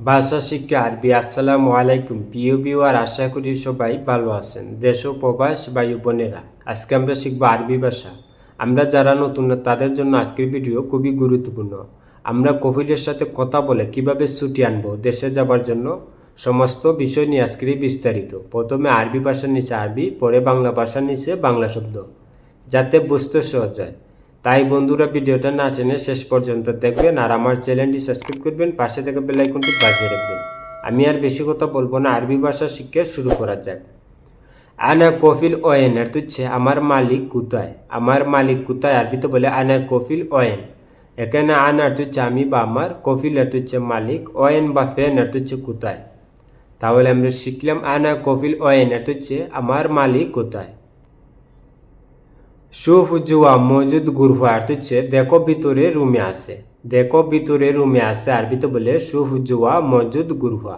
ভাষা, শিক্ষা, আরবি, আসসালামু আলাইকুম। প্রিয় বিওয়ার আশা করি সবাই ভালো আছেন। দেশ ও প্রবাস বায়ু বোনেরা, আজকে আমরা শিখব আরবি ভাষা। আমরা যারা নতুন, তাদের জন্য আজকের ভিডিও খুবই গুরুত্বপূর্ণ। আমরা কফিলের সাথে কথা বলে কীভাবে ছুটি আনব, দেশে যাবার জন্য সমস্ত বিষয় নিয়ে আজকের বিস্তারিত। প্রথমে আরবি ভাষার নিচে আরবি, পরে বাংলা ভাষার নিচে বাংলা শব্দ, যাতে বুঝতে সহজ হয়। তাই বন্ধুরা ভিডিওটা না টেনে শেষ পর্যন্ত দেখবেন আর আমার চ্যানেলটি সাবস্ক্রাইব করবেন, পাশে থেকে বেল আইকনটি বাজিয়ে রাখবেন। আমি আর বেশি কথা বলব না, আরবি ভাষা শিক্ষা শুরু করা যাক। আনা কফিল ওয়েন, এর হচ্ছে আমার মালিক কোথায়? আমার মালিক কোথায়? আরবিতে বলে আনা কফিল ওয়েন। এখানে আনা এর হচ্ছে আমি বা আমার, কফিল এর হচ্ছে মালিক, ওয়েন বা ফেন এর হচ্ছে কোথায়? তাহলে আমরা শিখলাম আনা কফিল ওয়েন, এর হচ্ছে আমার মালিক কোথায়? শুফ জুয়া মজুদ গুরফা অর্থ হচ্ছে দেখো ভিতরে রুমে আছে। দেখো ভিতরে রুমে আছে আরবিতে বলে শুফ জুয়া মজুদ গুরফা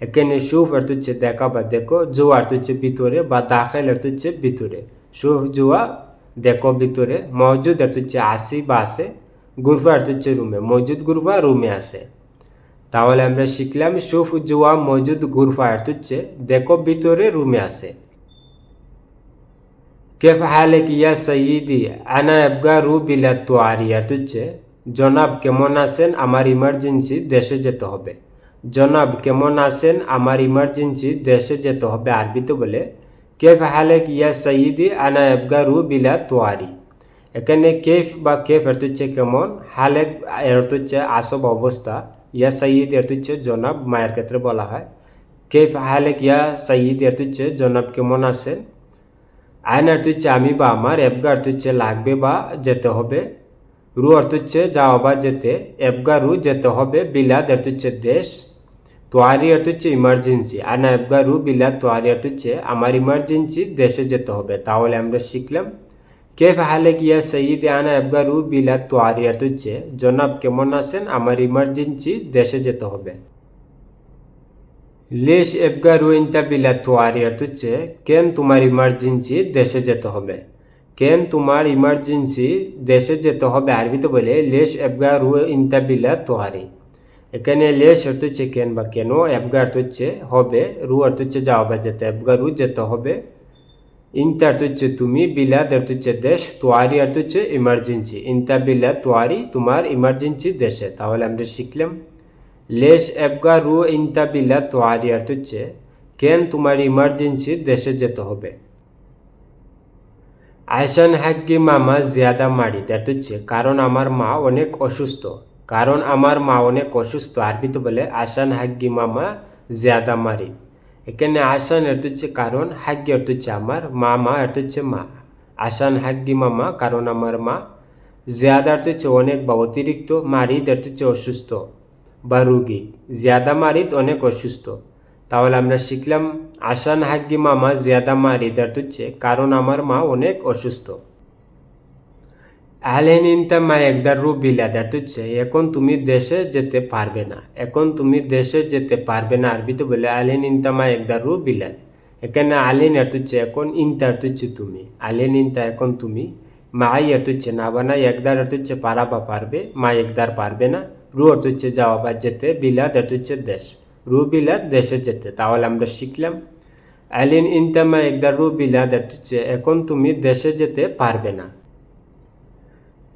এখানে সুফ আর তুচ্ছে, দেখা বা দেখো। জুয়ার হচ্ছে ভিতরে, বা দাখেল অর্থ হচ্ছে ভিতরে। শুফ জুয়া দেখো ভিতরে। মজুদ আর হচ্ছে আসি বা আছে। গুরফা অর্থ হচ্ছে রুমে। মজুদ গুরফা রুমে আছে। তাহলে আমরা শিখলাম সুফ জুয়া মজুদ গুরফা আর তুচ্ছে, দেখো ভিতরে রুমে আছে। কেফ হালে কিয়া সঈদি আনা এবগা রু বিলা তোয়ারিয়ার তুচ্ছে জনাব কেমন আছেন আমার ইমার্জেন্সি দেশে যেতে হবে জনাব কেমন আছেন আমার ইমার্জেন্সি দেশে যেতে হবে আরবিতে বলে কেফ হালেক ইয়া সঈদি আনা এবগা রু বিলা তোয়ারি এখানে কেফ বা কেফ এর হচ্ছে কেমন হালেক এর হচ্ছে আসব অবস্থা ইয়া সঈদ এর হচ্ছে জনাব মায়ের ক্ষেত্রে বলা হয় কেফ হালেক ইয়া সঈদ এর হচ্ছে জনাব কেমন আছেন আইন অর্থ হচ্ছে আমি বা আমার এবগা অর্থ হচ্ছে লাগবে বা যেতে হবে। রু অর্থ হচ্ছে যাওয়া বা যেতে এবগা রু যেতে হবে বিলাদ অর্থ হচ্ছে দেশ। তোয়ারি অর্থ হচ্ছে ইমার্জেন্সি আনা এবগা রু বিলাদ তোয়ারি অর্থ হচ্ছে আমার ইমার্জেন্সি দেশে যেতে হবে। তাহলে আমরা শিখলাম কেফ হালে গিয়া সঈদ আনা এবগা রু বিলাদ তোয়ারি অর্থ হচ্ছে জনাব কেমন আছেন? আমার ইমার্জেন্সি দেশে যেতে হবে। লেশ এবগা রুইনটা বিলা তোয়ারি অর্থ হচ্ছে, কেন তোমার ইমার্জেন্সি দেশে যেতে হবে? কেন তোমার ইমার্জেন্সি দেশে যেতে হবে? আরবিতে বলে লেশ এবগা রু ইনতা বিলা তোয়ারি। এখানে লেশ অর্থ হচ্ছে কেন বা কেন এবগা অর্থ হচ্ছে হবে, রু অর্থ হচ্ছে যাওয়া বা যেতে এবগা রু যেতে হবে। ইনতা অর্থ হচ্ছে তুমি, বিলাদ অর্থ হচ্ছে দেশ, তোয়ারি অর্থ হচ্ছে ইমার্জেন্সি ইনতা বিলা তোয়ারি তোমার ইমার্জেন্সি দেশে। তাহলে আমরা শিখলাম। লেশ এবগা রু ইনতা বিলা তোয়ারি অর্থ হচ্ছে কেন তোমার ইমার্জেন্সি দেশে যেতে হবে? আয়সান হাগ্গি মামা জিয়াদা মারি দ্যাট হচ্ছে কারণ আমার মা অনেক অসুস্থ। কারণ আমার মা অনেক অসুস্থ, আরবিতে বলে আসান হাগ্গি মামা জিয়াদা মারি এখানে আসান হচ্ছে কারণ, হাগ্গি হচ্ছে আমার মামা হচ্ছে মা। আসান হাগ্গি মামা, কারণ আমার মা জিয়াদা হচ্ছে অনেক বা অতিরিক্ত মারি হচ্ছে অসুস্থ। বা রুগী। জিয়াদা মারিদ অনেক অসুস্থ। তাহলে আমরা শিখলাম আসান হাগ্গি মামা জিয়াদা মারিদ অর্থ হচ্ছে কারণ আমার মা অনেক অসুস্থ। আহলেন ইনতা মা একদার রু বিলাদ অর্থ হচ্ছে এখন তুমি দেশে যেতে পারবে না। এখন তুমি দেশে যেতে পারবে না আরবিতে বলে ইনতা মা একদার রু বিলাদ এখানে আলেন হচ্ছে এখন ইনতা অর্থ হচ্ছে তুমি। আলেন ইনতা এখন তুমি। অর্থ হচ্ছে না বানাই একদার হচ্ছে পারা বা পারবে, মা একদার পারবে না। রু অর্থ হচ্ছে যাওয়া বা যেতে বিলাদ অর্থ হচ্ছে দেশ। রু বিলাদ দেশে যেতে, তাহলে আমরা শিখলাম। আলিন ইনতামা একদার রু বিলাদ অর্থ হচ্ছে এখন তুমি দেশে যেতে পারবে না।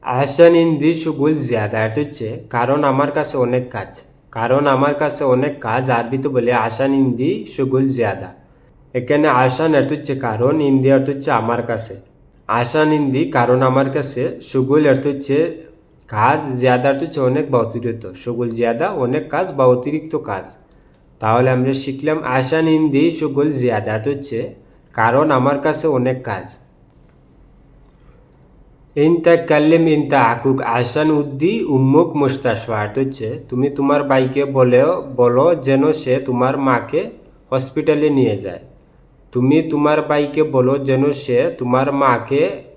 আহসান ইন্দি সুগুল জিয়াদা অর্থ হচ্ছে কারণ আমার কাছে অনেক কাজ। কারণ আমার কাছে অনেক কাজ, আরবিতে বলে আসান ইন্দি সুগুল জিয়াদা। এখানে আসান অর্থ হচ্ছে কারণ ইন্দি অর্থ হচ্ছে আমার কাছে। আসান ইন্দি, কারণ আমার কাছে সুগুল অর্থ হচ্ছে কাজ জিয়াদা অর্থ হচ্ছে অনেক বা অতিরিক্ত। সুগুল জিয়াদা অনেক কাজ বা অতিরিক্ত কাজ। তাহলে আমরা শিখলাম আসান ইন্দি সুগুল জিয়াদা। অর্থ হচ্ছে কারণ আমার কাছে অনেক কাজ। ইনতা কাল্লিম ইনতা আকুক আসান উদ্দি উম্মুক মুস্তাশফা অর্থ হচ্ছে তুমি তোমার বাইকে বলেও, বলো যেন সে তোমার মাকে হসপিটালে নিয়ে যায়। তুমি তোমার বাইকে বলো যেন সে তোমার মাকে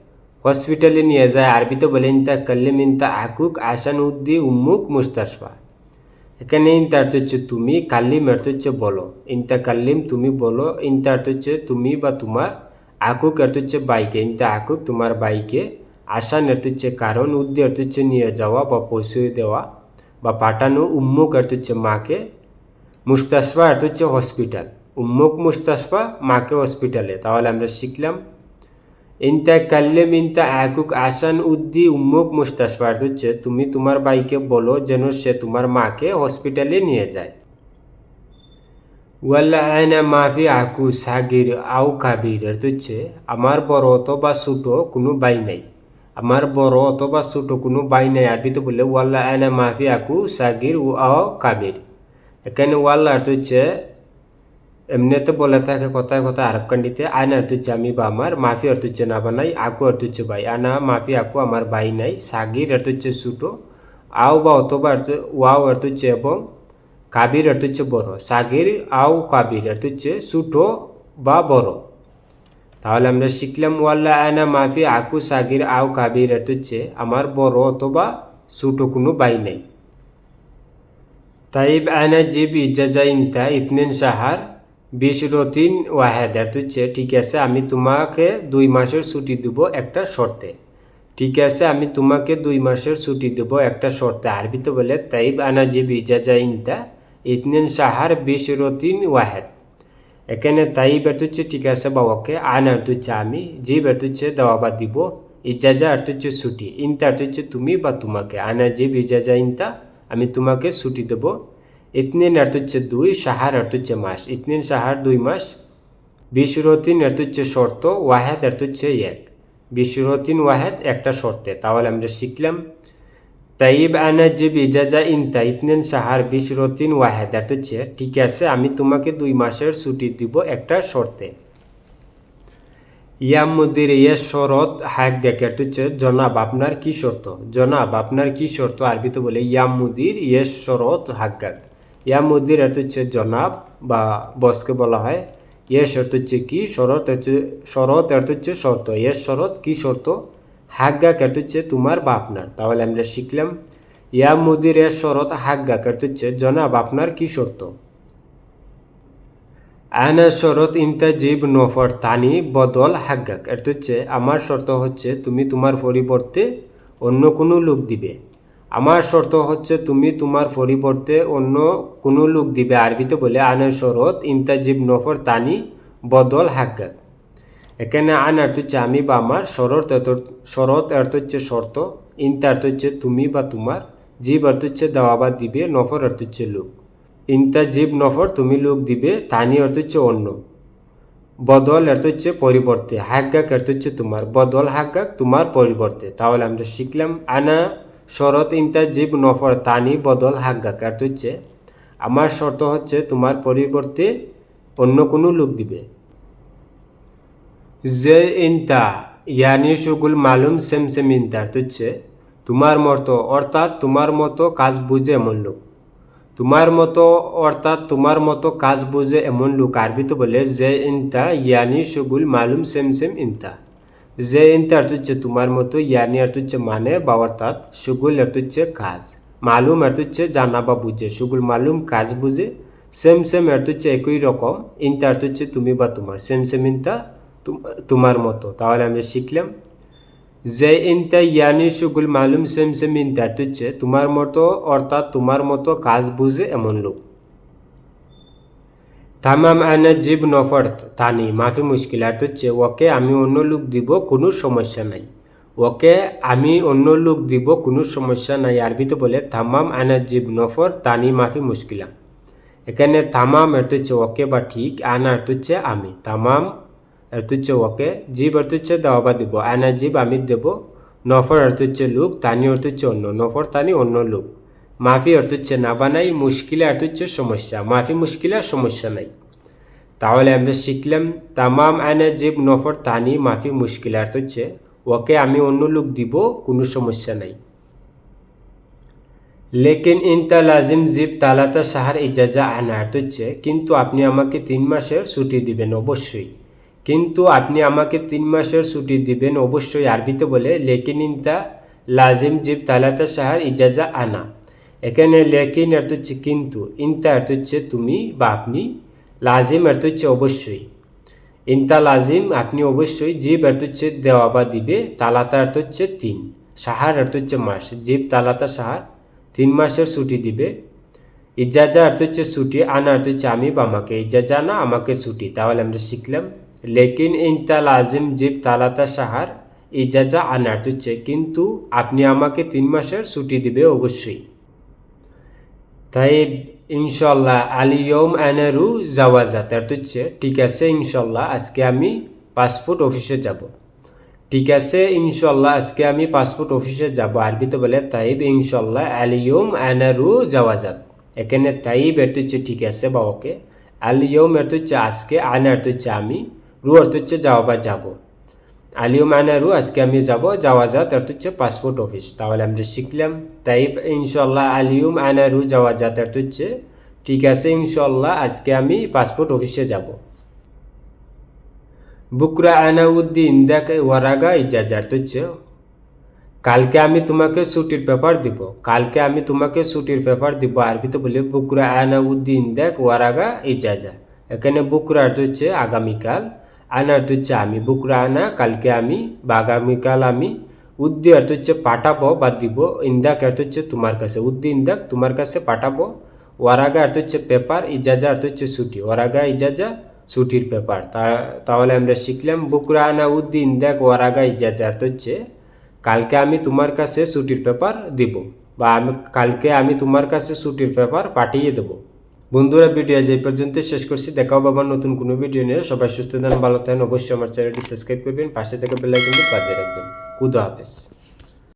হসপিটালে নিয়ে যায় আরবিতে বলে ইনতা কাল্লিম ইনতা আকুক আসান উদ্দি উম্মুক মুস্তাশফা। এখানে ইনতা অর্থ হচ্ছে তুমি, কাল্লিম অর্থ হচ্ছে বলো। ইনতা কাল্লিম তুমি বলো ইনতা অর্থ হচ্ছে তুমি বা তোমার, আকুক অর্থ হচ্ছে বাইকে। ইনতা আকুক তোমার বাইকে আসান অর্থ হচ্ছে কারণ, উদ্দি অর্থ হচ্ছে নিয়ে যাওয়া বা পৌঁছে দেওয়া বা পাঠানো, উম্মুক অর্থ হচ্ছে মাকে মুস্তাশফা অর্থ হচ্ছে হসপিটাল। উম্মুক মুস্তাশফা মাকে হসপিটালে। তাহলে আমরা শিখলাম ইনতা কাল্লেম ইনতা আকুক আসান উদ্দি উম্মুক মুস্তাশফা অর্থ হচ্ছে তুমি তোমার ভাইকে বলো যেন সে তোমার মাকে হসপিটালে নিয়ে যায় ওয়াল্লা আয়না মাফি আকু সাগির আও কাবির হচ্ছে আমার বড় অথবা ছোট কোনো বাই নাই আমার বড় অথবা ছোট কোনো বাই নাই আরবিতে বললে ওয়াল্লা আয়না মাফি আকু সাগির ও আও কাবির এখানে ওয়াল্লা হচ্ছে এমনিতে বলে থাকে কথায় কথা আরব কান্ডিতে আয়না অর্থ হচ্ছে আমি বা আমার, মাফি অর্থ হচ্ছে না বানাই আকু অর্থ হচ্ছে ভাই আনা মাফি, আকু আমার ভাই নাই, সাগির অর্থ হচ্ছে ছোটো আও বা অথবা ওয়াও অর্থ হচ্ছে এবং কাবির অর্থ হচ্ছে বড়। সাগির, আও, কাবির অর্থ হচ্ছে ছোটো বা বড়। তাহলে আমরা শিখলাম, ওয়াল্লা আয়না, মাফি, আকু, সাগির, আও, কাবির অর্থ হচ্ছে আমার বড় অথবা ছোটো কোনো বাই নেই। তাইব আয়না জিব ইজাজা ইনতা ইতনেন সাহার বিশ রতিন ওয়াহেদ অর্থ হচ্ছে ঠিক আছে, আমি তোমাকে দুই মাসের ছুটি দেবো একটা শর্তে। ঠিক আছে, আমি তোমাকে দুই মাসের ছুটি দেব একটা শর্তে। আরবিতে বলে, তাইব জিব ইজাজা ইনতা, ইতনেন সাহার বিশ রতিন ওয়াহেদ। এখানে তাই হচ্ছে ঠিক আছে, বাবাকে, আনা হচ্ছে আমি যে হচ্ছে দেওয়া বা দিব। ইজাজা অর্থ হচ্ছে ছুটি। ইনতা হচ্ছে তুমি বা তোমাকে, আনা, যে ইজাজা ইনতা, আমি তোমাকে ছুটি দেবো। ইতনিন অর্থ হচ্ছে দুই, সাহার অর্থ হচ্ছে মাস। ইতনিন, সাহার দুই মাস, বিশুরতিন অর্থ শর্ত, ওয়াহেদ অর্থ হচ্ছে এক। বিশুরতিন, ওয়াহেদ একটা শর্তে। তাহলে আমরা শিখলাম, তাইব আনা যে ইনতা, ইতনেন, সাহার, বিশুরতিন, ওয়াহেদ অর্থ ঠিক আছে, আমি তোমাকে দুই মাসের ছুটি দিব একটা শর্তে। ইয়াম মুদির ইয়ে শরৎ হাক দেখে হচ্ছে জনাব আপনার কি শর্ত? জনাব আপনার কি শর্ত? আরবিতে বলে ইয়াম মুদির ইয়ে শরৎ হাক্কাক ইয়া মুদির অর্থ হচ্ছে জনাব বা বসকে বলা হয়। ইয়ে শর্ত হচ্ছে কি? শরৎ হচ্ছে, শরৎ অর্থ হচ্ছে শর্ত। ইয়ে শরৎ, কি শর্ত? হাগ্গাক অর্থ হচ্ছে তোমার বা আপনার। তাহলে আমরা শিখলাম। ইয়া মুদির এর শরৎ, হাগ্গাক অর্থ হচ্ছে জনাব, আপনার কি শর্ত? আনা শরৎ ইনতা জীব নফর তানি বদল হাগ্গাক। অর্থ হচ্ছে, আমার শর্ত হচ্ছে তুমি তোমার পরিবর্তে অন্য কোনো লোক দিবে। আমার শর্ত হচ্ছে তুমি তোমার পরিবর্তে অন্য কোনো লোক দিবে আরবিতে বলে আনের শরৎ, ইন্তাজিব নফর, তানি, বদল হাক্কাক এখানে আন অর্থ হচ্ছে আমি বা আমার, শরৎ শরৎ অর্থ হচ্ছে শর্ত, ইন্তা অর্থ হচ্ছে তুমি বা তোমার, জীব অর্থ হচ্ছে দেওয়া বা দিবে, নফর অর্থ হচ্ছে লোক। ইন্তা জীব নফর, তুমি লোক দিবে, তানি অর্থ হচ্ছে অন্য। বদল অর্থ হচ্ছে পরিবর্তে, হাগ্গাক অর্থ হচ্ছে তোমার, বদল, হাগ্গাক তোমার পরিবর্তে। তাহলে আমরা শিখলাম আনা শরৎ জীব নফর, তানি বদল হাগ্গাক অর্থ হচ্ছে আমার শর্ত হচ্ছে তোমার পরিবর্তে অন্য কোনো লোক দিবে। যে ইন্তা, ইয়ানি সুগুল মালুম সেম সেম ইন্তা অর্থ হচ্ছে তোমার মতো, অর্থাৎ তোমার মতো কাজ বুঝে এমন লোক। তোমার মতো, অর্থাৎ তোমার মতো কাজ বুঝে এমন লোক আরবিতে বলে যে ইন্তা, ইয়ানি সুগুল মালুম সেম সেম ইন্তা। যে ইনতে অর্থ হচ্ছে তোমার মতো ইয়ানি আর হচ্ছে মানে বা অর্থাৎ সুগুল অর্থ হচ্ছে কাজ। মালুম অর্থ হচ্ছে জানা বা বুঝে, সুগুল মালুম কাজ বুঝে, সেম সেম অর্থ হচ্ছে একই রকম ইনতা অর্থ হচ্ছে তুমি বা তোমার, সেম সেম ইনতা তোমার মতো। তাহলে আমরা শিখলাম। যে ইনতা ইয়ানি, সুগুল মালুম, সেম সেম ইনতা অর্থ হচ্ছে তোমার মতো, অর্থাৎ তোমার মতো কাজ বুঝে এমন লোক। তামাম আনা জীব নফর তানি, মাফি মুশকিল মুশকিলাত হচ্ছে, ওকে আমি অন্য লোক দিব, কোনো সমস্যা নাই। ওকে আমি অন্য লোক দিব, কোনো সমস্যা নাই। আরবিতে বলে, তামাম আনা জীব নফর তানি, মাফি মুশকিলা। এখানে তামাম এর হচ্ছে ওকে বা ঠিক, আনা এর হচ্ছে আমি। তামাম এর হচ্ছে ওকে, জীব অর্থ হচ্ছে দেওয়া বা দিব, আনা জীব আমি দেব। নফর অর্থ হচ্ছে লোক, তানি অর্থ হচ্ছে অন্য, নফর, তানি অন্য লোক। মাফি অর্থ হচ্ছে না বানাই, মুশকিলা অর্থ হচ্ছে সমস্যা। মাফি মুশকিলা সমস্যা নাই। তাহলে আমরা শিখলাম, তামাম আনা জীব নফর তানি মাফি মুশকিলা অর্থ হচ্ছে ওকে আমি অন্য লোক দিব, কোনো সমস্যা নাই। লেকিন ইনতা লাজিম জিব তালাতা সাহার ইজাজা আনা অর্থ হচ্ছে কিন্তু আপনি আমাকে তিন মাসের ছুটি দিবেন অবশ্যই। কিন্তু আপনি আমাকে তিন মাসের ছুটি দিবেন অবশ্যই আরবিতে বলে, লেকিন ইনতা লাজিম জিব তালাতা সাহার ইজাজা আনা। এখানে লেকিন অর্থ হচ্ছে কিন্তু, ইনতা অর্থ হচ্ছে তুমি বা আপনি, লাজিম অর্থ হচ্ছে অবশ্যই। ইন্তা লাজিম, আপনি অবশ্যই, জিব অর্থ হচ্ছে দেওয়া বা দিবে, তালাতা অর্থ হচ্ছে তিন, সাহার অর্থ হচ্ছে মাস, জিব, তালাতা, সাহার, তিন মাসের ছুটি দিবে। ইজাজা অর্থ হচ্ছে ছুটি, আনা অর্থ হচ্ছে আমি বা আমাকে, ইজাজা না, আমাকে ছুটি, তাহলে আমরা শিখলাম। লেকিন ইনতা লাজিম, জিব, তালাতা, সাহার, ইজাজা, আনা অর্থ হচ্ছে কিন্তু, আপনি আমাকে তিন মাসের ছুটি দিবে অবশ্যই। তাই ইনশাল্লাহ আলিয়ম আনারু জাওয়াজাত। অর্থ হচ্ছে, ঠিক আছে, ইনশাল্লাহ আজকে আমি পাসপোর্ট অফিসে যাব। ঠিক আছে, ইনশাল্লাহ আজকে আমি পাসপোর্ট অফিসে যাব। আরবিতে বলে তাইব, ইনশাল্লাহ আলিয়ম আনারু জাওয়াজাত। এখানে তাইব এর হচ্ছে, ঠিক আছে বা ওকে আলিয়ম এর হচ্ছে আজকে আনা এর হচ্ছে আমি রু অর্থ হচ্ছে যাওয়া বা যাব। আলিয়ম আনারু আজকে আমি যাব যাওয়াজাত অর্থ হচ্ছে পাসপোর্ট অফিস তাহলে আমরা শিখলাম। তাই ইনশাল্লাহ আলিয়ম আনারু যাওয়াজাত অর্থ হচ্ছে, ঠিক আছে ইনশাল্লাহ আজকে আমি পাসপোর্ট অফিসে যাব। বুকরা আনাউদ্দিন, দেখ, ওয়ারাগা ইজাজা অর্থ হচ্ছে, কালকে আমি তোমাকে ছুটির পেপার দিব। কালকে আমি তোমাকে ছুটির পেপার দিব আরবিতে বলে বুকরা আনাউদ্দিন, দেখ, ওয়ারাগা ইজাজা। এখানে বুকরা অর্থ হচ্ছে আগামীকাল। আনা অর্থ হচ্ছে আমি বুকরা আনা কালকে আমি বা আগামীকাল আমি উদ্দি অর্থ হচ্ছে পাঠাবো বা দিব ইন্দাক অর্থ হচ্ছে তোমার কাছে, উদ্দি ইন্দাক তোমার কাছে পাঠাবো ওয়ারাগা অর্থ হচ্ছে পেপার ইজাজা অর্থ হচ্ছে ছুটি, ওয়ারাগা, ইজাজা, ছুটির পেপার। তাহলে আমরা শিখলাম বুকরা আনা উদ্দি ইন্দাক, ওয়ারাগা ইজাজা অর্থ হচ্ছে কালকে আমি তোমার কাছে ছুটির পেপার দিব, বা আমি কালকে আমি তোমার কাছে ছুটির পেপার পাঠিয়ে দেবো। বন্ধুরা, ভিডিও এই পর্যন্ত শেষ করছি। দেখাও আবার নতুন কোনো ভিডিও নিয়ে। সবাই সুস্থ থাকেন, ভালো থাকেন। অবশ্যই আমার চ্যানেলটি সাবস্ক্রাইব করবেন। পাশে থেকে বেলাইকনটি বাজিয়ে রাখবেন। খুদা হাফেজ।